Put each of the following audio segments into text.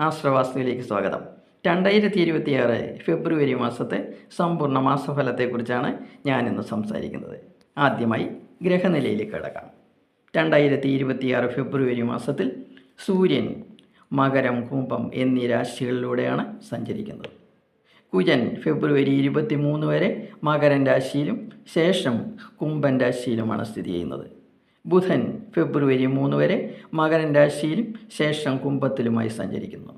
ആശ്രവാസ്തുവിലേക്ക് സ്വാഗതം. രണ്ടായിരത്തി ഇരുപത്തിയാറ് ഫെബ്രുവരി മാസത്തെ സമ്പൂർണ മാസഫലത്തെക്കുറിച്ചാണ് ഞാനിന്ന് സംസാരിക്കുന്നത്. ആദ്യമായി ഗ്രഹനിലയിലേക്ക് കിടക്കാം. രണ്ടായിരത്തി ഇരുപത്തിയാറ് ഫെബ്രുവരി മാസത്തിൽ സൂര്യൻ മകരം കുംഭം എന്നീ രാശികളിലൂടെയാണ് സഞ്ചരിക്കുന്നത്. കുജൻ ഫെബ്രുവരി ഇരുപത്തി മൂന്ന് വരെ മകരൻ രാശിയിലും ശേഷം കുംഭൻ രാശിയിലുമാണ് സ്ഥിതി ചെയ്യുന്നത്. ബുധൻ ഫെബ്രുവരി മൂന്ന് വരെ മകരൻ രാശിയിലും ശേഷം കുംഭത്തിലുമായി സഞ്ചരിക്കുന്നു.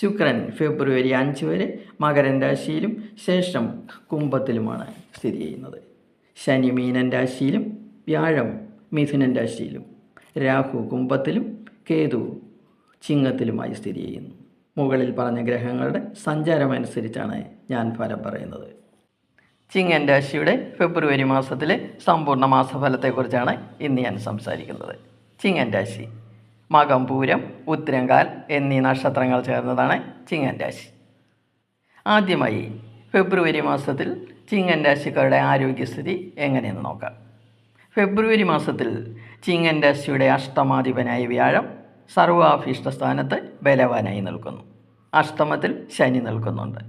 ശുക്രൻ ഫെബ്രുവരി അഞ്ച് വരെ മകരൻ രാശിയിലും ശേഷം കുംഭത്തിലുമാണ് സ്ഥിതി ചെയ്യുന്നത്. ശനി മീനൻ രാശിയിലും വ്യാഴം മിഥുനൻ രാശിയിലും രാഹു കുംഭത്തിലും കേതു ചിങ്ങത്തിലുമായി സ്ഥിതി ചെയ്യുന്നു. മുകളിൽ പറഞ്ഞ ഗ്രഹങ്ങളുടെ സഞ്ചാരമനുസരിച്ചാണ് ഞാൻ ഫലം പറയുന്നത്. ചിങ്ങൻ രാശിയുടെ ഫെബ്രുവരി മാസത്തിലെ സമ്പൂർണ മാസഫലത്തെക്കുറിച്ചാണ് ഇന്ന് ഞാൻ സംസാരിക്കുന്നത്. ചിങ്ങൻ രാശി മകം പൂരം ഉത്തരങ്കാൽ എന്നീ നക്ഷത്രങ്ങൾ ചേർന്നതാണ് ചിങ്ങൻ രാശി ആദ്യമായി ഫെബ്രുവരി മാസത്തിൽ ചിങ്ങൻ രാശിക്കാരുടെ ആരോഗ്യസ്ഥിതി എങ്ങനെയെന്ന് നോക്കാം. ഫെബ്രുവരി മാസത്തിൽ ചിങ്ങൻ രാശിയുടെ അഷ്ടമാധിപനായ വ്യാഴം സർവാഭീഷ്ട സ്ഥാനത്ത് ബലവാനായി നിൽക്കുന്നു. അഷ്ടമത്തിൽ ശനി നിൽക്കുന്നുണ്ട്.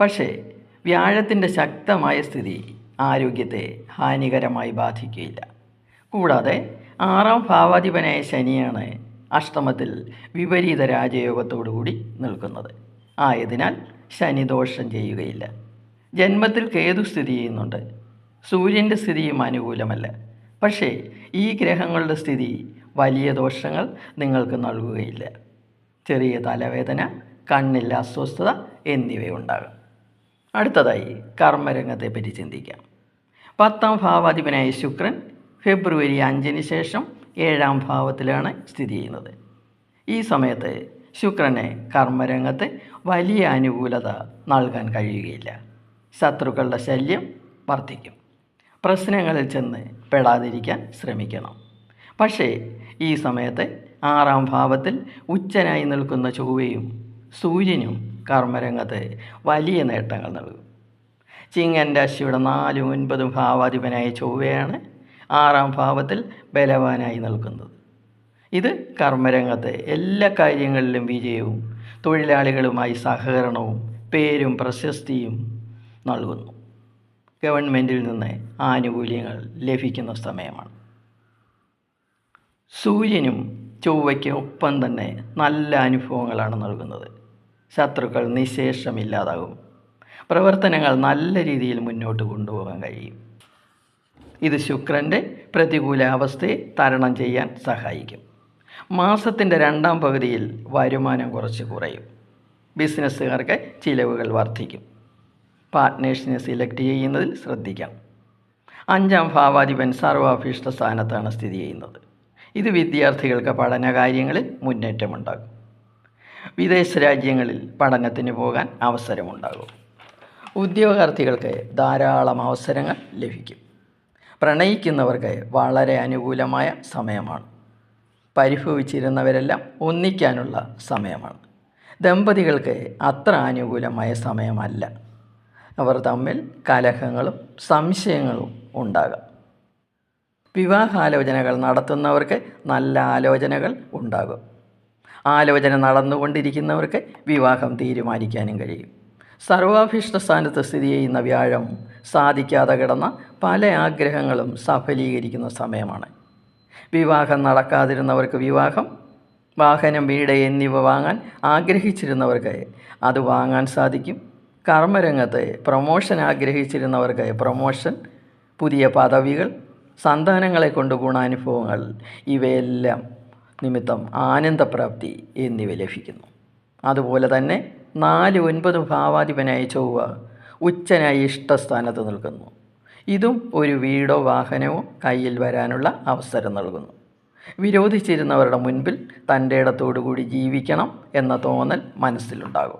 പക്ഷേ വ്യാഴത്തിന്റെ ശക്തമായ സ്ഥിതി ആരോഗ്യത്തെ ഹാനികരമായി ബാധിക്കുകയില്ല. കൂടാതെ ആറാം ഭാവാധിപനായ ശനിയാണ് അഷ്ടമത്തിൽ വിപരീത രാജയോഗത്തോടുകൂടി നിൽക്കുന്നത്. ആയതിനാൽ ശനി ദോഷം ചെയ്യുകയില്ല. ജന്മത്തിൽ കേതു സ്ഥിതി ചെയ്യുന്നുണ്ട്. സൂര്യന്റെ സ്ഥിതിയും അനുകൂലമല്ല. പക്ഷേ ഈ ഗ്രഹങ്ങളുടെ സ്ഥിതി വലിയ ദോഷങ്ങൾ നിങ്ങൾക്ക് നൽകുകയില്ല. ചെറിയ തലവേദന കണ്ണിൽ അസ്വസ്ഥത എന്നിവയുണ്ടാകും. അടുത്തതായി കർമ്മരംഗത്തെ പറ്റി ചിന്തിക്കാം. പത്താം ഭാവാധിപനായ ശുക്രൻ ഫെബ്രുവരി അഞ്ചിന് ശേഷം ഏഴാം ഭാവത്തിലാണ് സ്ഥിതി ചെയ്യുന്നത്. ഈ സമയത്ത് ശുക്രനെ കർമ്മരംഗത്ത് വലിയ അനുകൂലത നൽകാൻ കഴിയുകയില്ല. ശത്രുക്കളുടെ ശല്യം വർദ്ധിക്കും. പ്രശ്നങ്ങളിൽ ചെന്ന് പെടാതിരിക്കാൻ ശ്രമിക്കണം. പക്ഷേ ഈ സമയത്ത് ആറാം ഭാവത്തിൽ ഉച്ചനായി നിൽക്കുന്ന ചൊവ്വയും സൂര്യനും കർമ്മരംഗത്ത് വലിയ നേട്ടങ്ങൾ നൽകും. ചിങ്ങൻ രാശിയുടെ നാലും ഒൻപതും ഭാവാധിപനായ ചൊവ്വയാണ് ആറാം ഭാവത്തിൽ ബലവാനായി നിൽക്കുന്നത്. ഇത് കർമ്മരംഗത്ത് എല്ലാ കാര്യങ്ങളിലും വിജയവും തൊഴിലാളികളുമായി സഹകരണവും പേരും പ്രശസ്തിയും നൽകുന്നു. ഗവൺമെന്റിൽ നിന്ന് ആനുകൂല്യങ്ങൾ ലഭിക്കുന്ന സമയമാണ്. സൂര്യനും ചൊവ്വയ്ക്ക് ഒപ്പം തന്നെ നല്ല അനുഭവങ്ങളാണ് നൽകുന്നത്. ശത്രുക്കൾ നിശേഷമില്ലാതാകും. പ്രവർത്തനങ്ങൾ നല്ല രീതിയിൽ മുന്നോട്ട് കൊണ്ടുപോകാൻ കഴിയും. ഇത് ശുക്രന്റെ പ്രതികൂല അവസ്ഥയെ തരണം ചെയ്യാൻ സഹായിക്കും. മാസത്തിന്റെ രണ്ടാം പകുതിയിൽ വരുമാനം കുറച്ച് കുറയും. ബിസിനസ്സുകാർക്ക് ചിലവുകൾ വർദ്ധിക്കും. പാർട്ട്നേഴ്സിനെ സെലക്ട് ചെയ്യുന്നതിൽ ശ്രദ്ധിക്കണം അഞ്ചാം ഭാവാധിപൻ സർവാഭീഷ്ട സ്ഥാനത്താണ് സ്ഥിതി ചെയ്യുന്നത്. ഇത് വിദ്യാർത്ഥികൾക്ക് പഠനകാര്യങ്ങളിൽ മുന്നേറ്റമുണ്ടാകും വിദേശ രാജ്യങ്ങളിൽ പഠനത്തിന് പോകാൻ അവസരമുണ്ടാകും. ഉദ്യോഗാർത്ഥികൾക്ക് ധാരാളം അവസരങ്ങൾ ലഭിക്കും. പ്രണയിക്കുന്നവർക്ക് വളരെ അനുകൂലമായ സമയമാണ്. പരിഭവിച്ചിരുന്നവരെല്ലാം ഒന്നിക്കാനുള്ള സമയമാണ്. ദമ്പതികൾക്ക് അത്ര അനുകൂലമായ സമയമല്ല. അവർ തമ്മിൽ കലഹങ്ങളും സംശയങ്ങളും ഉണ്ടാകാം. വിവാഹാലോചനകൾ നടത്തുന്നവർക്ക് നല്ല ആലോചനകൾ ഉണ്ടാകും. ആലോചന നടന്നുകൊണ്ടിരിക്കുന്നവർക്ക് വിവാഹം തീരുമാനിക്കാനും കഴിയും. സർവാഭീഷ്ട സ്ഥാനത്ത് സ്ഥിതി ചെയ്യുന്ന വ്യാഴം സാധിക്കാതെ കിടന്ന പല ആഗ്രഹങ്ങളും സഫലീകരിക്കുന്ന സമയമാണ്. വിവാഹം നടക്കാതിരുന്നവർക്ക് വിവാഹം വാഹനം വീട് എന്നിവ വാങ്ങാൻ ആഗ്രഹിച്ചിരുന്നവർക്ക് അത് വാങ്ങാൻ സാധിക്കും. കർമ്മരംഗത്ത് പ്രൊമോഷൻ ആഗ്രഹിച്ചിരുന്നവർക്ക് പ്രൊമോഷൻ പുതിയ പദവികൾ സന്താനങ്ങളെ കൊണ്ട് ഗുണാനുഭവങ്ങൾ ഇവയെല്ലാം നിമിത്തം ആനന്ദപ്രാപ്തി എന്നിവ ലഭിക്കുന്നു. അതുപോലെ തന്നെ നാല് ഒൻപത് ഭാവാധിപനായ ചൊവ്വ ഉച്ചനായി ഇഷ്ടസ്ഥാനത്ത് നിൽക്കുന്നു. ഇതും ഒരു വീടോ വാഹനമോ കയ്യിൽ വരാനുള്ള അവസരം നൽകുന്നു. വിരോധിച്ചിരുന്നവരുടെ മുൻപിൽ തന്റെ ഇടത്തോടുകൂടി ജീവിക്കണം എന്ന തോന്നൽ മനസ്സിലുണ്ടാകും.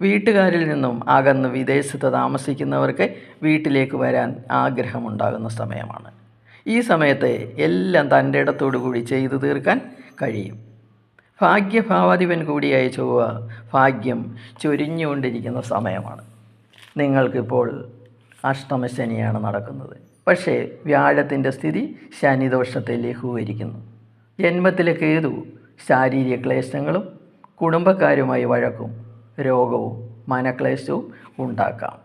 വീട്ടുകാരിൽ നിന്നും അകന്ന് വിദേശത്ത് താമസിക്കുന്നവർക്ക് വീട്ടിലേക്ക് വരാൻ ആഗ്രഹമുണ്ടാകുന്ന സമയമാണ്. ഈ സമയത്ത് എല്ലാം തന്റെ ഇടത്തോടു കൂടി ചെയ്തു തീർക്കാൻ കഴിയും. ഭാഗ്യഭാവാധിപൻ കൂടിയായ ചൊവ്വ ഭാഗ്യം ചൊരിഞ്ഞുകൊണ്ടിരിക്കുന്ന സമയമാണ്. നിങ്ങൾക്കിപ്പോൾ അഷ്ടമശനിയാണ് നടക്കുന്നത്. പക്ഷേ വ്യാഴത്തിന്റെ സ്ഥിതി ശനിദോഷത്തെ ലഘൂകരിക്കുന്നു. ജന്മത്തിലെ കേതു ശാരീരിക ക്ലേശങ്ങളും കുടുംബക്കാരുമായി വഴക്കും രോഗവും മനക്ലേശവും ഉണ്ടാക്കാം.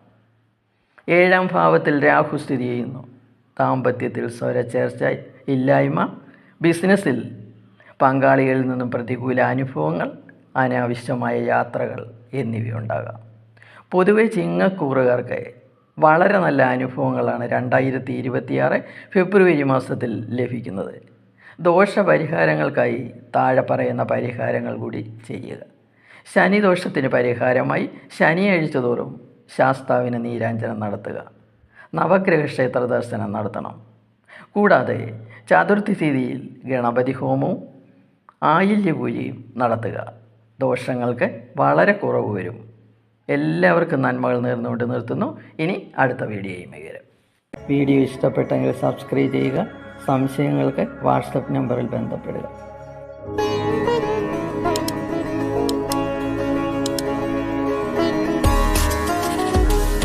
ഏഴാം ഭാവത്തിൽ രാഹു സ്ഥിതി ചെയ്യുന്നു. ദാമ്പത്യത്തിൽ സ്വരച്ചേർച്ച ഇല്ലായ്മ ബിസിനസ്സിൽ പങ്കാളികളിൽ നിന്നും പ്രതികൂല അനുഭവങ്ങൾ അനാവശ്യമായ യാത്രകൾ എന്നിവയുണ്ടാകാം. പൊതുവെ ചിങ്ങക്കൂറുകാർക്ക് വളരെ നല്ല അനുഭവങ്ങളാണ് രണ്ടായിരത്തി ഇരുപത്തിയാറ് ഫെബ്രുവരി മാസത്തിൽ ലഭിക്കുന്നത്. ദോഷപരിഹാരങ്ങൾക്കായി താഴെ പറയുന്ന പരിഹാരങ്ങൾ കൂടി ചെയ്യുക. ശനിദോഷത്തിന് പരിഹാരമായി ശനിയാഴ്ച തോറും ശാസ്താവിന് നീരാഞ്ജനം നടത്തുക. നവഗ്രഹ ക്ഷേത്ര ദർശനം നടത്തണം. കൂടാതെ ചതുർത്ഥി തിഥിയിൽ ഗണപതി ഹോമവും ആയില്യപൂജയും നടത്തുക. ദോഷങ്ങൾക്ക് വളരെ കുറവ് വരും. എല്ലാവർക്കും നന്മകൾ നേർന്നുകൊണ്ട് നിർത്തുന്നു. ഇനി അടുത്ത വീഡിയോയും വരും വീഡിയോ ഇഷ്ടപ്പെട്ടെങ്കിൽ സബ്സ്ക്രൈബ് ചെയ്യുക. സംശയങ്ങൾക്ക് വാട്സപ്പ് നമ്പറിൽ ബന്ധപ്പെടുക.